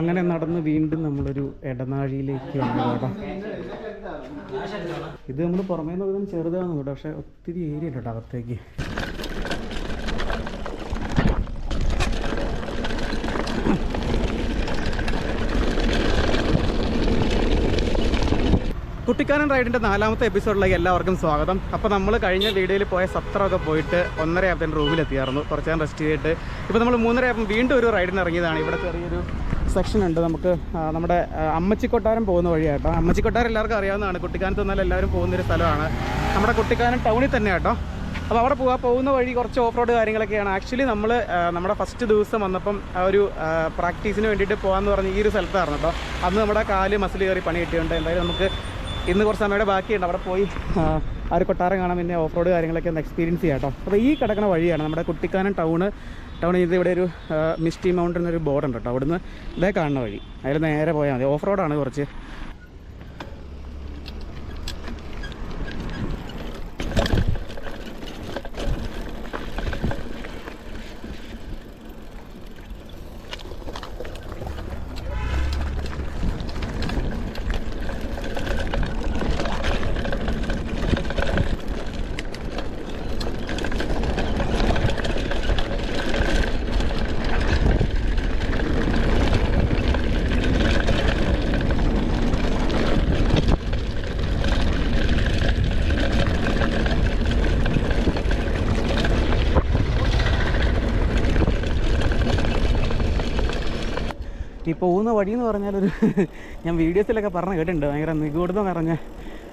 അങ്ങനെ നടന്ന് വീണ്ടും നമ്മളൊരു ഇടനാഴിയിലേക്ക് ഇത് നമ്മൾ പുറമേ നോക്കുമ്പോൾ ചെറുതാണ് കേട്ടോ പക്ഷെ ഒത്തിരി ഏരിയ ഉണ്ട് കേട്ടോ അകത്തേക്ക്. കുട്ടിക്കാരൻ റൈഡിന്റെ നാലാമത്തെ എപ്പിസോഡിലേക്ക് എല്ലാവർക്കും സ്വാഗതം. അപ്പോൾ നമ്മൾ കഴിഞ്ഞ വീഡിയോയിൽ പോയ സത്രമൊക്കെ പോയിട്ട് ഒന്നര ആയപ്പോൾ റൂമിലെത്തിയായിരുന്നു. കുറച്ച് നേരം റെസ്റ്റ് ചെയ്തിട്ട് ഇപ്പോൾ നമ്മൾ മൂന്നര വീണ്ടും ഒരു റൈഡിന് ഇറങ്ങിയതാണ്. ഇവിടെ ചെറിയൊരു സെക്ഷൻ ഉണ്ട്. നമുക്ക് നമ്മുടെ അമ്മച്ചി കൊട്ടാരം പോകുന്ന വഴിയാട്ടോ. അമ്മച്ചിക്കൊട്ടാരം എല്ലാവർക്കും അറിയാവുന്നതാണ്. കുട്ടിക്കാനത്ത് നിന്നാൽ എല്ലാവരും പോകുന്നൊരു സ്ഥലമാണ്. നമ്മുടെ കുട്ടിക്കാനം ടൗണിൽ തന്നെ കേട്ടോ. അപ്പോൾ അവിടെ പോകാൻ പോകുന്ന വഴി കുറച്ച് ഓഫ് റോഡ് കാര്യങ്ങളൊക്കെയാണ്. ആക്ച്വലി നമ്മൾ നമ്മുടെ ഫസ്റ്റ് ദിവസം വന്നപ്പം ആ ഒരു പ്രാക്ടീസിന് വേണ്ടിയിട്ട് പോകാമെന്ന് പറഞ്ഞ് ഈ ഒരു സ്ഥലത്തായിരുന്നു കേട്ടോ. അന്ന് നമ്മുടെ കാൽ മസിൽ കയറി പണി കിട്ടിയുണ്ട് എന്തായാലും നമുക്ക് ഇന്ന് കുറച്ച് സമയം ബാക്കിയുണ്ട്. അവിടെ പോയി ആ, ഒരു കൊട്ടാരം കാണാൻ പിന്നെ ഓഫ് റോഡ് കാര്യങ്ങളൊക്കെ ഒന്ന് എക്സ്പീരിയൻസ് ചെയ്യാം കേട്ടോ അപ്പോൾ ഈ കിടക്കുന്ന വഴിയാണ് നമ്മുടെ കുട്ടിക്കാനം ടൗണ് ടൗണിൽ ഇത് ഇവിടെ ഒരു മിസ്റ്റി മൗണ്ടൻ ഒരു ബോർഡ് ഉണ്ട് കേട്ടോ അവിടുന്ന് ഇതേ കാണുന്ന വഴി. അതിൽ നേരെ പോയാൽ മതി. ഓഫ് റോഡാണ് കുറച്ച്. പോകുന്ന വഴി എന്ന് പറഞ്ഞാൽ ഒരു ഞാൻ വീഡിയോസിലൊക്കെ പറഞ്ഞ് കേട്ടിട്ടുണ്ട്. ഭയങ്കര നിഗൂഢത നിറഞ്ഞ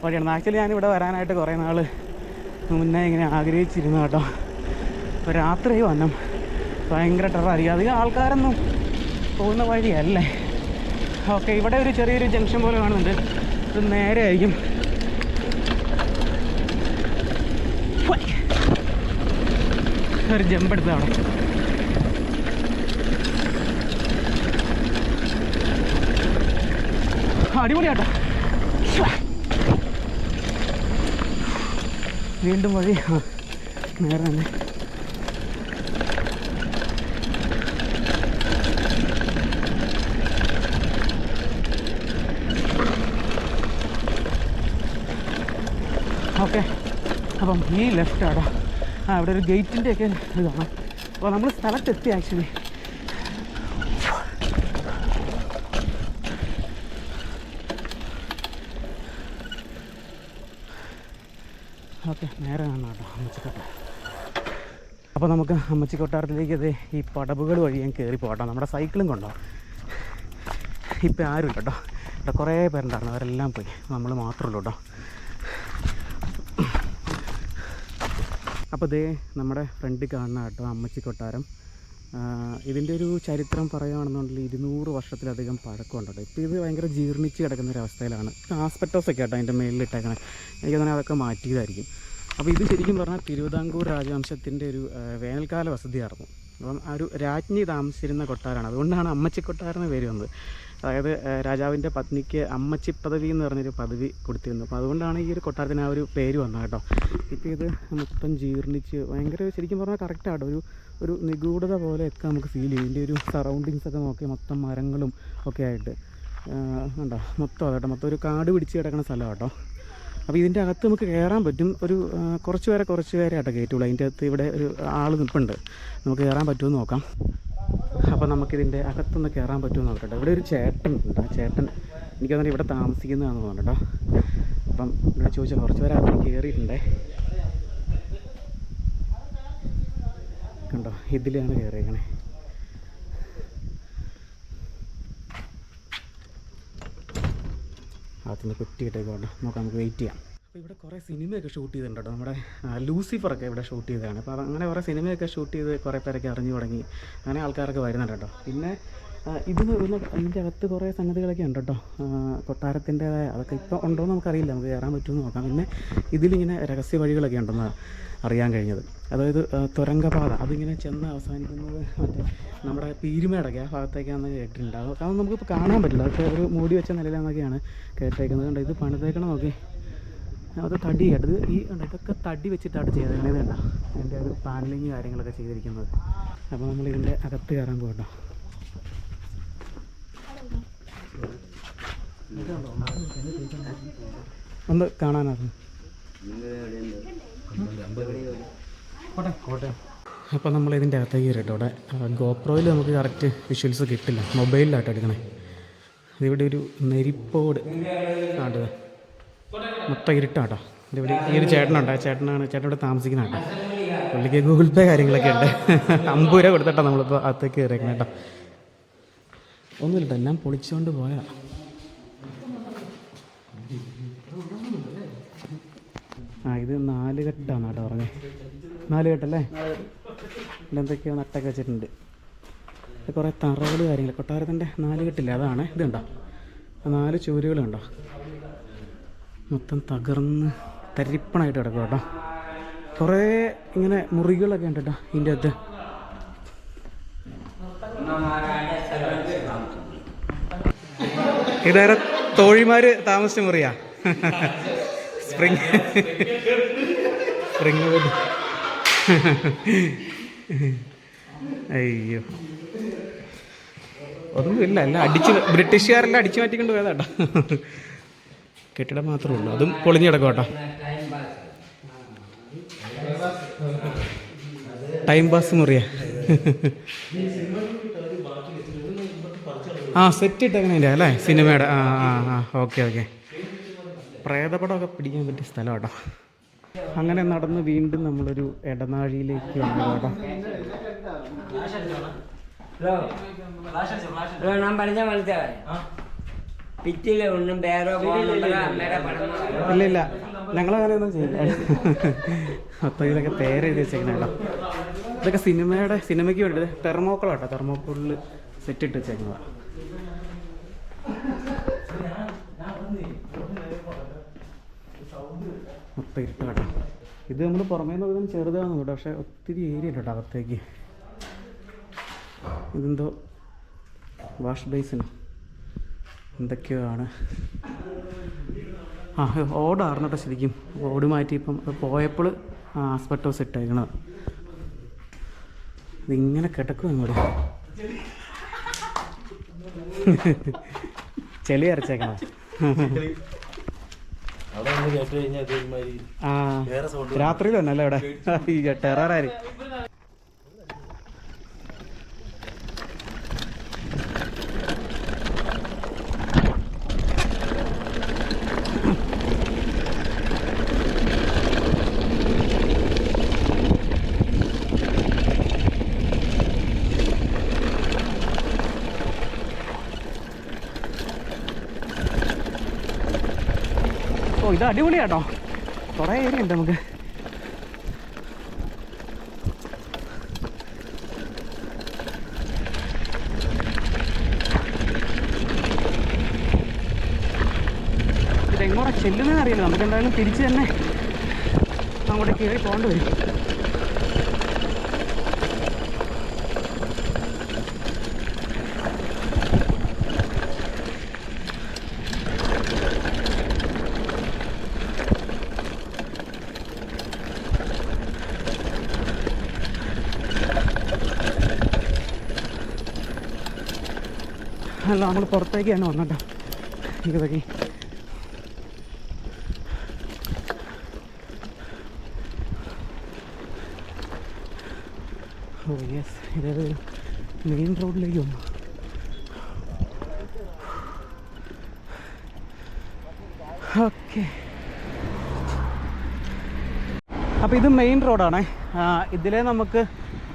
വഴിയാണ്. ആക്ച്വലി ഞാൻ ഞാനിവിടെ വരാനായിട്ട് കുറേ നാൾ മുന്നേ ഇങ്ങനെ ആഗ്രഹിച്ചിരുന്നു കേട്ടോ. ഇപ്പോൾ രാത്രി വന്നം. ഭയങ്കര ടെററായിരിക്കും അധികം ആൾക്കാരൊന്നും പോകുന്ന വഴിയല്ലേ? ഓക്കെ ഇവിടെ ഒരു ചെറിയൊരു ജംഗ്ഷൻ പോലെ കാണുന്നുണ്ട്. ഇത് നേരെ ആയിരിക്കും. ഒരു ജമ്പ് എടുത്ത അടിപൊളിയാട്ടോ. വീണ്ടും വഴി. നേരെ തന്നെ. ഓക്കെ. അപ്പം ഈ ലെഫ്റ്റ് ആടോ ആ അവിടെ ഒരു ഗേറ്റിന്റെ ഒക്കെ ഇത് അപ്പോൾ നമ്മൾ സ്ഥലത്തെത്തി ആക്ച്വലി. ഓക്കെ നേരെ കാണാം കേട്ടോ അമ്മച്ചിക്കൊട്ടാരം അപ്പോൾ നമുക്ക് അമ്മച്ചി കൊട്ടാരത്തിലേക്ക് ഇത് ഈ പടവുകൾ വഴി ഞാൻ കയറി പോകട്ടോ നമ്മുടെ സൈക്കിളും കൊണ്ടോ? ഇപ്പം ആരും ഇല്ല കേട്ടോ. ഇവിടെ കുറേ പേരുണ്ടായിരുന്നു അവരെല്ലാം പോയി. നമ്മൾ മാത്രമേ കേട്ടോ. അപ്പോൾ ദേ നമ്മുടെ ഫ്രണ്ടിൽ കാണുന്ന കേട്ടോ അമ്മച്ചി കൊട്ടാരം. ഇതിന്റെ ഒരു ചരിത്രം പറയുകയാണെന്നുണ്ടെങ്കിൽ ഇരുന്നൂറ് വർഷത്തിലധികം പഴക്കമുണ്ട്. ഇപ്പോൾ ഇത് ഭയങ്കര ജീർണിച്ച് കിടക്കുന്ന അവസ്ഥയിലാണ്. ആസ്പെറ്റോസ് ഒക്കെ ആട്ടോ അതിന്റെ മേളിലിട്ടേക്കണേ എനിക്ക് തന്നെ അതൊക്കെ മാറ്റിയതായിരിക്കും. അപ്പോൾ ഇത് ശരിക്കും പറഞ്ഞാൽ തിരുവിതാംകൂർ രാജവംശത്തിന്റെ ഒരു വേനൽക്കാല വസതിയായിരുന്നു. അപ്പം ആ ഒരു രാജ്ഞി താമസിച്ചിരുന്ന കൊട്ടാരമാണ് അതുകൊണ്ടാണ് അമ്മച്ചി കൊട്ടാരം എന്ന് പേര് വന്നത്. അതായത് രാജാവിന്റെ പത്നിക്ക് അമ്മച്ചി പദവി എന്ന് പറഞ്ഞൊരു പദവി കൊടുത്തിരുന്നു. അപ്പോൾ അതുകൊണ്ടാണ് ഈ ഒരു കൊട്ടാരത്തിന് ആ ഒരു പേര് വന്നത് കേട്ടോ. ഇപ്പോൾ ഇത് മൊത്തം ജീർണിച്ച് ഭയങ്കര ശരിക്കും പറഞ്ഞാൽ കറക്റ്റാട്ടോ ഒരു ഒരു നിഗൂഢത പോലെയൊക്കെ നമുക്ക് ഫീൽ ചെയ്യും. ഇതിന്റെ ഒരു സറൗണ്ടിങ്സ് ഒക്കെ നോക്കി മൊത്തം മരങ്ങളും ഒക്കെ ആയിട്ട് ഉണ്ടോ മൊത്തം അതാട്ടോ. മൊത്തം ഒരു കാട് പിടിച്ച് കിടക്കുന്ന സ്ഥലം കേട്ടോ അപ്പോൾ ഇതിന്റെ അകത്ത് നമുക്ക് കയറാൻ പറ്റും. ഒരു കുറച്ച് പേരെ കുറച്ച് പേരെ ആട്ടോ കയറ്റുള്ളൂ. അതിന്റെ അകത്ത് ഇവിടെ ഒരു ആൾ നിൽപ്പുണ്ട് നമുക്ക് കയറാൻ പറ്റുമെന്ന് നോക്കാം. അപ്പോൾ നമുക്കിതിന്റെ അകത്തൊന്ന് കയറാൻ പറ്റുമെന്ന് നോക്കട്ടെ. ഇവിടെ ഒരു ചേട്ടൻ ഉണ്ട്. ആ ചേട്ടൻ എനിക്കതിന് ഇവിടെ താമസിക്കുന്നതാണെന്ന് തോന്നുന്നു കേട്ടോ. അപ്പം ഇവിടെ ചോദിച്ചാൽ കുറച്ച് പേരെ അകത്ത് കയറിയിട്ടുണ്ടേ. കണ്ടോ? ഇതിലാണ് കയറിയേക്കണേ. അകത്തുനിന്ന് കുറ്റിയിട്ടേക്കോട്ടെ നോക്കാം നമുക്ക് വെയിറ്റ് ചെയ്യാം. അപ്പോൾ ഇവിടെ കുറേ സിനിമയൊക്കെ ഷൂട്ട് ചെയ്തിട്ടുണ്ട്? നമ്മുടെ ലൂസിഫറൊക്കെ ഇവിടെ ഷൂട്ട് ചെയ്തതാണ്. അപ്പോൾ അങ്ങനെ കുറേ സിനിമയൊക്കെ ഷൂട്ട് ചെയ്ത് കുറേ പേരൊക്കെ അറിഞ്ഞു തുടങ്ങി. അങ്ങനെ ആൾക്കാരൊക്കെ വരുന്നുണ്ട്? കേട്ടോ പിന്നെ ഇതിന് പിന്നെ ഇതിന്റെ അകത്ത് കുറേ സംഗതികളൊക്കെ ഉണ്ട്? കേട്ടോ കൊട്ടാരത്തിന്റെ അതൊക്കെ ഇപ്പോൾ ഉണ്ടോ എന്ന് നമുക്കറിയില്ല. നമുക്ക് കയറാൻ പറ്റുമെന്ന് നോക്കാം. പിന്നെ ഇതിലിങ്ങനെ രഹസ്യ വഴികളൊക്കെ ഉണ്ടെന്ന് അറിയാൻ കഴിഞ്ഞത്. അതായത് തുരങ്കപാത. അതിങ്ങനെ ചെന്ന് അവസാനിക്കുന്നത് മറ്റേ നമ്മുടെ പീരുമേടൊക്കെ ആ ഭാഗത്തേക്കാണെന്ന് കേട്ടിട്ടുണ്ട്. അതൊക്കെ അതൊന്നും നമുക്കിപ്പോൾ കാണാൻ പറ്റില്ല. അതൊക്കെ ഒരു മൂടി വെച്ച നിലയിലാണെന്നൊക്കെയാണ് കേട്ടേക്കുന്നത്. കണ്ടോ ഇത് പണിതേക്കണം നോക്കി. അത് തടി കേട്ടത് ഈ കണ്ടോ ഇതൊക്കെ തടി വെച്ചിട്ടാണ് ചെയ്തേക്കണത് ഇത് കണ്ടോ അതിന്റെ ഒരു പാനലിങ് കാര്യങ്ങളൊക്കെ ചെയ്തിരിക്കുന്നത്. അപ്പോൾ നമ്മൾ ഇതിന്റെ അകത്ത് കയറാൻ പോകട്ടോ. ഒന്ന് കാണാനായിരുന്നു. അപ്പോൾ നമ്മൾ ഇതിന്റെ അകത്തേക്ക് കയറിയിട്ട് അവിടെ. ഗോപ്രോയിൽ നമുക്ക് കറക്റ്റ് വിഷ്വൽസ് കിട്ടില്ല. മൊബൈലിലായിട്ട് എടുക്കണേ. ഇതിവിടെ ഒരു നെരിപ്പോട് ആട്ടത് മൊത്തം ഇരുട്ടാട്ടോ. ഇതിവിടെ ഈ ഒരു ചേട്ടനുണ്ട്. ആ ചേട്ടനാണ് ചേട്ടൻ ഇവിടെ താമസിക്കുന്ന കേട്ടോ പുള്ളിക്ക് ഗൂഗിൾ പേ കാര്യങ്ങളൊക്കെ ഉണ്ട്. അമ്പത് രൂപ കൊടുത്തിട്ടാണ് നമ്മളിപ്പോൾ അകത്തേക്ക് കയറിയേക്കണം കേട്ടോ ഒന്നുമില്ല എല്ലാം പൊളിച്ചുകൊണ്ട് പോയാ ആ ഇത് നാല് കെട്ടാണ് കേട്ടോ പറഞ്ഞത് നാല് കെട്ടല്ലേ? എന്തൊക്കെയോ നട്ടൊക്കെ വെച്ചിട്ടുണ്ട്. കുറേ തറകൾ കാര്യങ്ങൾ കൊട്ടാരത്തിന്റെ നാല് കെട്ടില്ലേ? അതാണ്. ഇതുണ്ടോ നാല് ചുവരുകളുണ്ടോ മൊത്തം തകർന്ന് തരിപ്പണായിട്ട് കിടക്കും കേട്ടോ. കുറേ ഇങ്ങനെ മുറികളൊക്കെ ഉണ്ട് കേട്ടോ ഇതിന്റെ അകത്ത്. ഇതേറെ തോഴിമാർ താമസിച്ച മുറിയാ. സ്പ്രിങ് സ്പ്രിങ് അയ്യോ അയ്യോ. ഒന്നുമില്ല അല്ല അടിച്ച് ബ്രിട്ടീഷുകാരെല്ലാം അടിച്ചു മാറ്റിക്കൊണ്ട് പോയതാട്ടോ. കെട്ടിടം മാത്രമേ ഉള്ളൂ. അതും പൊളിഞ്ഞു കിടക്കും കേട്ടോ. ടൈം പാസ് മുറിയാ. ആ സെറ്റ് ഇട്ടേക്കണേ അല്ലേ? സിനിമയുടെ ആ ആ ആ. Okay okay. പ്രേതപടമൊക്കെ പിടിക്കാൻ പറ്റിയ സ്ഥലം കേട്ടോ അങ്ങനെ നടന്ന് വീണ്ടും നമ്മളൊരു ഇടനാഴിയിലേക്ക് വന്നു കേട്ടോ ഹലോ ഞാൻ പറഞ്ഞ മനസ്സിലായി പിറ്റിൽ ഒന്നും വേറെ പോകുന്നുണ്ടോ അമ്മയുടെ പടം ഇല്ല ഇല്ല ഞങ്ങളങ്ങനെ ഒന്നും ചെയ്യില്ല. മൊത്തം ഇതൊക്കെ പേര് എഴുതി വെച്ചേക്കണ കേട്ടോ. ഇതൊക്കെ സിനിമയുടെ സിനിമയ്ക്ക് വേണ്ടി തെർമോക്കോളാട്ടോ. തെർമോക്കോളിൽ സെറ്റ് ഇട്ട് വെച്ചേക്കുന്നതാണ് മൊത്തം കേട്ടോ. ഇത് നമ്മൾ പുറമേ നോക്കുന്നത് ചെറുതാണെന്ന് കേട്ടോ പക്ഷേ ഒത്തിരി ഏരിയ കേട്ടോ അകത്തേക്ക്. ഇതെന്തോ വാഷ് ബേസിന് എന്തൊക്കെയോ ആണ് ആ ഓടാർന്നു കേട്ടോ ശരിക്കും. ഓട് മാറ്റി ഇപ്പം പോയപ്പോൾ ആസ്പെട്ടോസ് ഇട്ടേക്കണത്. ഇതിങ്ങനെ കിടക്കും ഇങ്ങോട്ട് ചെളി അരച്ചേക്കണ അവിടെ വന്ന് കേട്ട് കഴിഞ്ഞാൽ ഇതേമാതിരി ആ വേറെ സൗണ്ട് രാത്രിയിൽ തന്നെ അല്ലേ ഇവിടെ ടെററായി ഇത് അടിപൊളിയാട്ടോ. കുറേ ഏരിയ ഉണ്ട് നമുക്ക്. ഇതെങ്ങോട്ടാ ചെല്ലുന്നതെന്ന് അറിയില്ല. നമുക്ക് എന്തായാലും തിരിച്ച് തന്നെ അങ്ങോട്ട് കയറി പോകേണ്ടി വരും. അല്ല നമ്മൾ പുറത്തേക്കാണ് വന്നട്ടോ. ഇതൊക്കെ ഓ യെസ് ഇതേത് മെയിൻ റോഡിലേക്ക് വന്നു. ഓക്കെ. അപ്പോൾ ഇത് മെയിൻ റോഡാണ് ഇതിലേ നമുക്ക്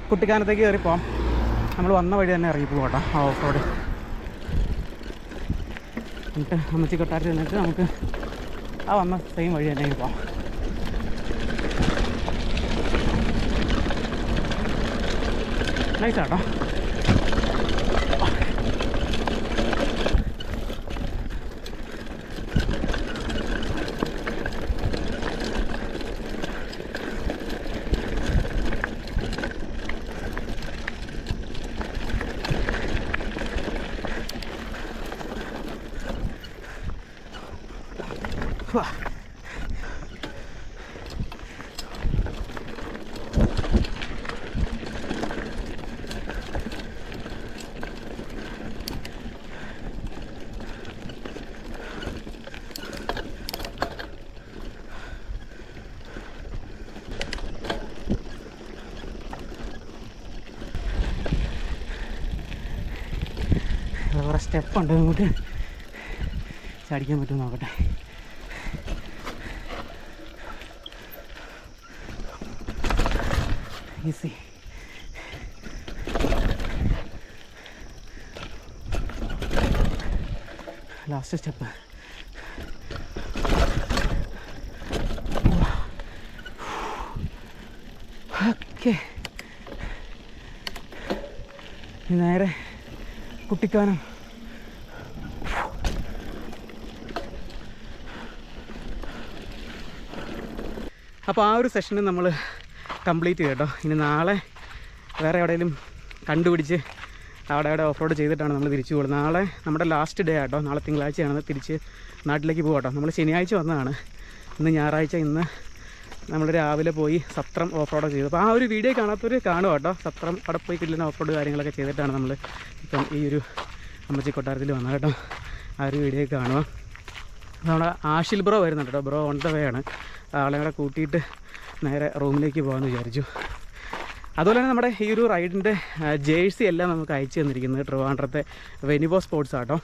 കുട്ടിക്കാനത്തേക്ക് കയറി നമ്മൾ വന്ന വഴി തന്നെ ഇറങ്ങിപ്പോകട്ടോ പോകാം കേട്ടോ ഓഫ് റോഡ് എന്നിട്ട് അമ്മച്ചി കൊട്ടാരത്തിൽ നിന്നിട്ട് നമുക്ക് ആ വന്ന സെയിം വഴി തന്നെ പോവാം. നൈസ് കുറേ സ്റ്റെപ്പുണ്ട് ഇങ്ങോട്ട്? ചടിക്കാൻ പറ്റുമെന്ന് നോക്കട്ടെ. ഈസി ലാസ്റ്റ് സ്റ്റെപ്പ് ഓക്കെ നേരെ കുട്ടിക്കാനം അപ്പോൾ ആ ഒരു സെഷനിൽ നമ്മൾ കംപ്ലീറ്റ് കേട്ടോ. ഇനി നാളെ വേറെ എവിടെയെങ്കിലും കണ്ടുപിടിച്ച് അവിടെ അവിടെ ഓഫ് റോഡ് ചെയ്തിട്ടാണ് നമ്മൾ തിരിച്ചു പോകുന്നത് നാളെ നമ്മുടെ ലാസ്റ്റ് ഡേ ആട്ടോ. നാളെ തിങ്കളാഴ്ചയാണ് തിരിച്ച് നാട്ടിലേക്ക് പോകാട്ടോ നമ്മൾ ശനിയാഴ്ച വന്നതാണ്. ഇന്ന് ഞായറാഴ്ച ഇന്ന് നമ്മൾ രാവിലെ പോയി സത്രം ഓഫ് റോഡ് ചെയ്തു. അപ്പോൾ ആ ഒരു വീഡിയോ കാണാത്തവർ കാണുക കേട്ടോ. സത്രം അവിടെ പോയി കിട്ടുന്ന ഓഫ് റോഡ് കാര്യങ്ങളൊക്കെ ചെയ്തിട്ടാണ് നമ്മൾ ഇപ്പം ഈ ഒരു അമ്മച്ചി കൊട്ടാരത്തിൽ വന്നത് കേട്ടോ. ആ ഒരു വീഡിയോ കാണുക നമ്മുടെ ആഷിൽ ബ്രോ വരുന്നുണ്ട് കേട്ടോ. ബ്രോ ഓൺ ദ വേ ആണ്. ആളെ കൂടെ കൂട്ടിയിട്ട് നേരെ റൂമിലേക്ക് പോകാമെന്ന് വിചാരിച്ചു. അതുപോലെ തന്നെ നമ്മുടെ ഈ ഒരു റൈഡിന്റെ ജേഴ്സി എല്ലാം നമുക്ക് അയച്ചു തന്നിരിക്കുന്നത് ട്രിവാൻഡ്രത്തെ വെനിബോ സ്പോർട്സ് ആട്ടോ.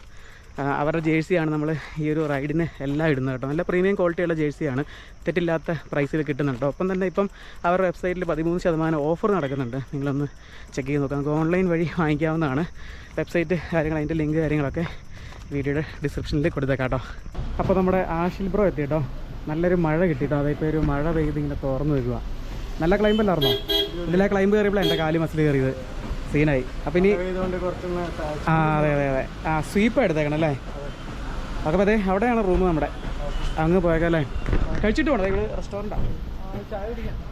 അവരുടെ ജേഴ്സിയാണ് നമ്മൾ ഈ ഒരു റൈഡിന് എല്ലാം ഇടുന്നത് കേട്ടോ. നല്ല പ്രീമിയം ക്വാളിറ്റിയുള്ള ജേഴ്സിയാണ് തെറ്റില്ലാത്ത പ്രൈസിൽ കിട്ടുന്നുണ്ട് കേട്ടോ. ഒപ്പം തന്നെ ഇപ്പം അവരുടെ വെബ്സൈറ്റിൽ പതിമൂന്ന് ശതമാനം ഓഫർ നടക്കുന്നുണ്ട്. നിങ്ങളൊന്ന് ചെക്ക് ചെയ്ത് നോക്കാം. നമുക്ക് ഓൺലൈൻ വഴി വാങ്ങിക്കാവുന്നതാണ്. വെബ്സൈറ്റ് കാര്യങ്ങൾ അതിന്റെ ലിങ്ക് കാര്യങ്ങളൊക്കെ വീഡിയോയുടെ ഡിസ്ക്രിപ്ഷനിൽ കൊടുത്തേക്കാം കേട്ടോ. അപ്പോൾ നമ്മുടെ ആഷിൽ ബ്രോ എത്തി കേട്ടോ. നല്ലൊരു മഴ കിട്ടിയിട്ടോ? അതിപ്പോൾ ഒരു മഴ പെയ്ത് ഇങ്ങനെ തുറന്നു വരുക നല്ല ക്ലൈംബ് അല്ലായിരുന്നോ ഇതിലെ ക്ലൈംബ് കയറിയപ്പോൾ എന്റെ കാലി മസിൽ കയറിയത്. സീനായി അപ്പം ഇനി ആ അതെ അതെ അതെ. ആ സ്വീപ്പ് എടുത്തേക്കണം അല്ലേ? അപ്പോൾ അതെ അവിടെയാണ് റൂം നമ്മുടെ. അങ്ങ് പോയേക്കല്ലേ കഴിച്ചിട്ട് പോകണം ഇവിടെ റെസ്റ്റോറന്റാണ്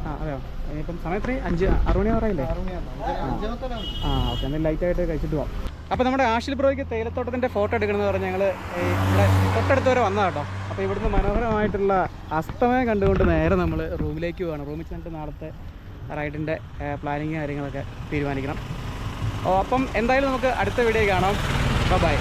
ആ. അതെയോ? ഇനിയിപ്പം സമയത്ത് അഞ്ച് ആറ് മണി ആറായില്ലേ ആ. ഓക്കെ. എന്നാൽ ലൈറ്റായിട്ട് കഴിച്ചിട്ട് പോകാം അപ്പോൾ നമ്മുടെ ആഷിൽ പ്രോയ്ക്ക് തേയിലത്തോട്ടത്തിന്റെ ഫോട്ടോ എടുക്കണമെന്ന് പറഞ്ഞ് ഞങ്ങൾ ഇവിടെ തൊട്ടടുത്ത് വരെ വന്നതാട്ടോ കേട്ടോ. അപ്പോൾ ഇവിടുന്ന് മനോഹരമായിട്ടുള്ള അസ്തമയം കണ്ടുകൊണ്ട് നേരെ നമ്മൾ റൂമിലേക്ക് പോകണം റൂമിൽ ചെന്നിട്ട് നാളത്തെ റൈഡിന്റെ പ്ലാനിങ് കാര്യങ്ങളൊക്കെ തീരുമാനിക്കണം. അപ്പം എന്തായാലും നമുക്ക് അടുത്ത വീഡിയോ കാണാം. ബൈ